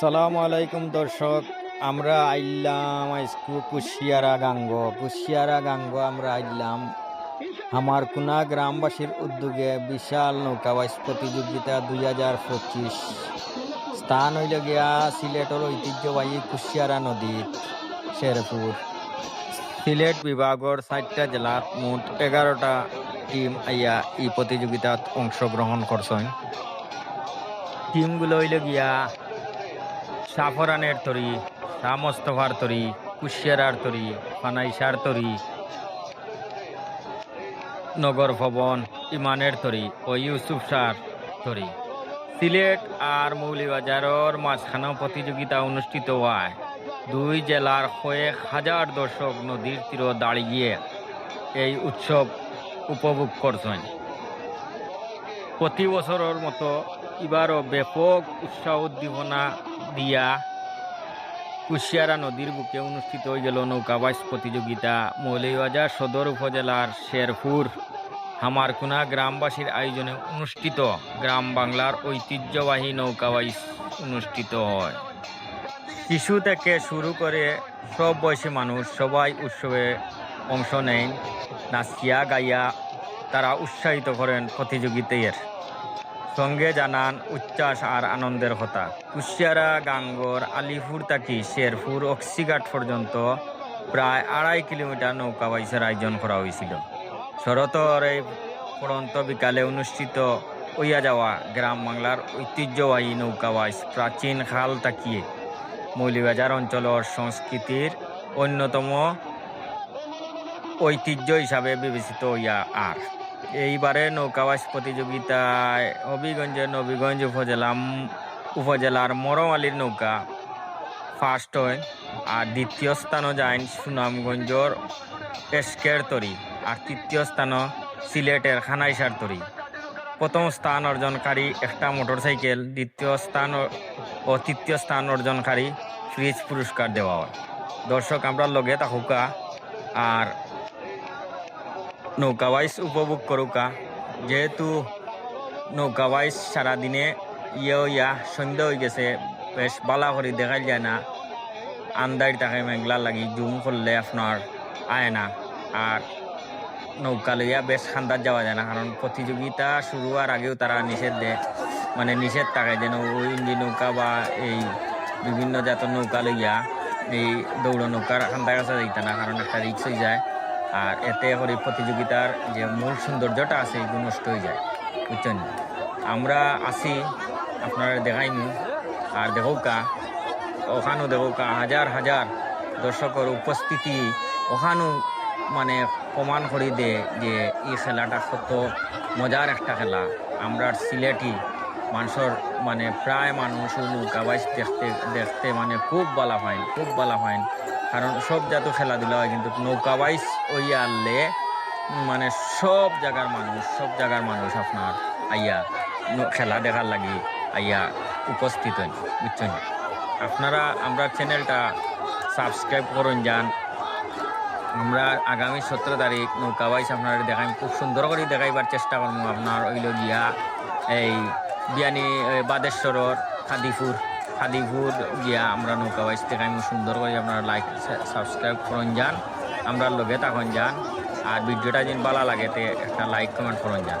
আসসালামু আলাইকুম দর্শক, আমরা আইলাম আজকু কুশিয়ারা গাঙ্গ। কুশিয়ারা গাঙ্গ, আমরা আইলাম আমার কুনা গ্রামবাসীর উদ্যোগে বিশাল নৌকাবাইজ প্রতিযোগিতা দুই হাজার পঁচিশ। স্থান হইল গিয়া সিলেটের ঐতিহ্যবাহী কুশিয়ারা নদী, শেরপুর। সিলেট বিভাগের চারটা জেলাত মোট এগারোটা টিম আইয়া এই প্রতিযোগিতাত অংশগ্রহণ করছেন। টিমগুলো হইল গিয়া সাফরানের তরি শাহ মোস্তফার তরি, কুশিয়ারার তরি ফানাইশার তরি, নগর ভবন, ইমানের তরি ও ইউসুফ শাহর তরি। সিলেট আর মৌলিবাজারের মাঝখানেও প্রতিযোগিতা অনুষ্ঠিত হয়। দুই জেলার কয়েক হাজার দর্শক নদীর তীর দাঁড়িয়ে এই উৎসব উপভোগ করছেন। প্রতি বছরের মতো এবারও ব্যাপক উৎসাহ উদ্দীপনা দিয়া কুশিয়ারা নদীর বুকে অনুষ্ঠিত হয়ে গেল নৌকাবাস প্রতিযোগিতা। মৌলভীবাজার সদর উপজেলার শেরপুর হামারকুনা গ্রামবাসীর আয়োজনে অনুষ্ঠিত। গ্রাম বাংলার ঐতিহ্যবাহী নৌকাবাইস অনুষ্ঠিত হয়। শিশু থেকে শুরু করে সব বয়সী মানুষ সবাই উৎসবে অংশ নেন নাচিয়া গাইয়া তারা উৎসাহিত করেন প্রতিযোগিতার। সঙ্গে জানান উচ্ছ্বাস আর আনন্দের কথা কুশিয়ারা, গাঙ্গর, আলিপুর তাকি শেরপুর, অক্সিঘাট পর্যন্ত প্রায় আড়াই কিলোমিটার নৌকা বাইসের আয়োজন করা হয়েছিল। শরতর এই পড়ন্ত বিকালে অনুষ্ঠিত হইয়া যাওয়া গ্রাম বাংলার ঐতিহ্যবাহী নৌকা বাইস প্রাচীন খাল তাকিয়ে মৌলিবাজার অঞ্চলের সংস্কৃতির অন্যতম ঐতিহ্য হিসাবে বিবেচিত হইয়া আর। এইবারে নৌকাবাস প্রতিযোগিতায় হবিগঞ্জের নবীগঞ্জ উপজেলা উপজেলার মরমালির নৌকা ফার্স্ট হয় আর দ্বিতীয় স্থানও যায় সুনামগঞ্জর এসকের তরি আর তৃতীয় স্থানও সিলেটের খানাইসার তরি। প্রথম স্থান অর্জনকারী একটা মোটরসাইকেল, দ্বিতীয় স্থান ও- তৃতীয় স্থান অর্জনকারী ফ্রিজ পুরস্কার দেওয়া হয়। দর্শক আমরা লগে থাকুকা আর নৌকা বাইস উপভোগ করুকা যেহেতু নৌকা বাইস সারাদিনে ইয়ে ইয়া সন্ধ্যা হয়ে গেছে, বেশ বালা করে দেখা যায় না। আন্দার থাকে মেঘলা লাগি জুম করলে আপনার আয় না। আর নৌকা লইয়া বেশ খান্দার যাওয়া যায় না কারণ প্রতিযোগিতা শুরু হওয়ার আগেও তারা নিষেধ দেয়। মানে নিষেধ থাকে যেন ওই ইঞ্জি নৌকা বা এই বিভিন্ন জাতের নৌকা লইয়া এই দৌড় নৌকার খান্দার কাছে যাইতে না কারণ একটা রিক্স হয়ে যায়। আর এতে করে প্রতিযোগিতার যে মূল সৌন্দর্যটা আছে, এগুলো নষ্ট হয়ে যায়, বুঝছেন? আমরা আসি আপনারা দেখাইনি। আর দেখোকা ওখানেও দেখোকা হাজার হাজার দর্শকের উপস্থিতি ওখানেও মানে প্রমাণ করে দে যে এই খেলাটা কত মজার একটা খেলা। আমরা সিলেটি মানুষের মানে প্রায় মানুষ বাইশ দেখতে দেখতে মানে খুব বালা পাইন খুব বালা পাইন কারণ সব জাত খেলাধুলা হয়, কিন্তু নৌকা বাইশ ওই আনলে মানে সব জায়গার মানুষ, সব জায়গার মানুষ আপনার আইয়া খেলা দেখার লাগি আইয়া উপস্থিত হন বুঝছেন? আপনারা, আমরা চ্যানেলটা সাবস্ক্রাইব করুন যান। আমরা আগামী সতেরো তারিখ নৌকা বাইশ আপনারা দেখাই খুব সুন্দর করে দেখাইবার চেষ্টা করব আপনার ওইল গিয়া এই বিয়ানি বাদেশ্বরর খাদিপুর খাদিপুর গিয়া আমরা নৌকা বাইস থেকে আমি সুন্দর করে আপনারা লাইক সাবস্ক্রাইব করুন যান। আমরা লগে তখন যান। আর ভিডিওটা যেন ভালো লাগে তে একটা লাইক কমেন্ট করুন যান।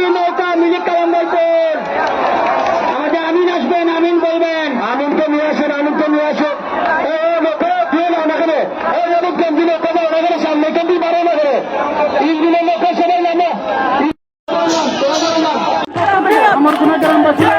ওই অনেক কেন্দ্রীয় নৌকা না ওনাকে সামনে কিন্তু বারো নগরে ইঞ্জিনের লোকের সবাই নামে আমার কোন গ্রামবাসী